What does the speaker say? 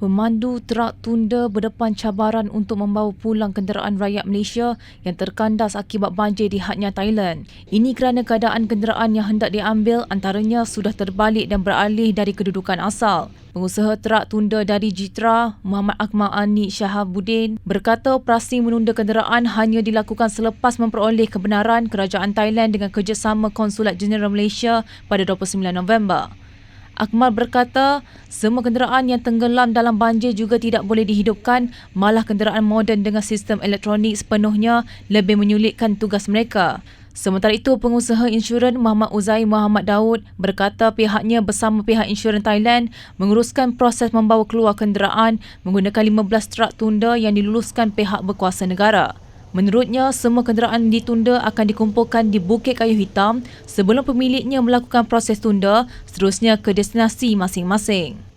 Pemandu trak tunda berdepan cabaran untuk membawa pulang kenderaan rakyat Malaysia yang terkandas akibat banjir di hadnya Thailand. Ini kerana keadaan kenderaan yang hendak diambil antaranya sudah terbalik dan beralih dari kedudukan asal. Pengusaha trak tunda dari Jitra, Muhammad Akmal Ani Shahabuddin berkata operasi menunda kenderaan hanya dilakukan selepas memperoleh kebenaran kerajaan Thailand dengan kerjasama Konsulat Jeneral Malaysia pada 29 November. Akmal berkata, semua kenderaan yang tenggelam dalam banjir juga tidak boleh dihidupkan, malah kenderaan moden dengan sistem elektronik sepenuhnya lebih menyulitkan tugas mereka. Sementara itu, pengusaha insurans Muhammad Uzai Muhammad Daud berkata pihaknya bersama pihak insurans Thailand menguruskan proses membawa keluar kenderaan menggunakan 15 trak tunda yang diluluskan pihak berkuasa negara. Menurutnya, semua kenderaan ditunda akan dikumpulkan di Bukit Kayu Hitam sebelum pemiliknya melakukan proses tunda seterusnya ke destinasi masing-masing.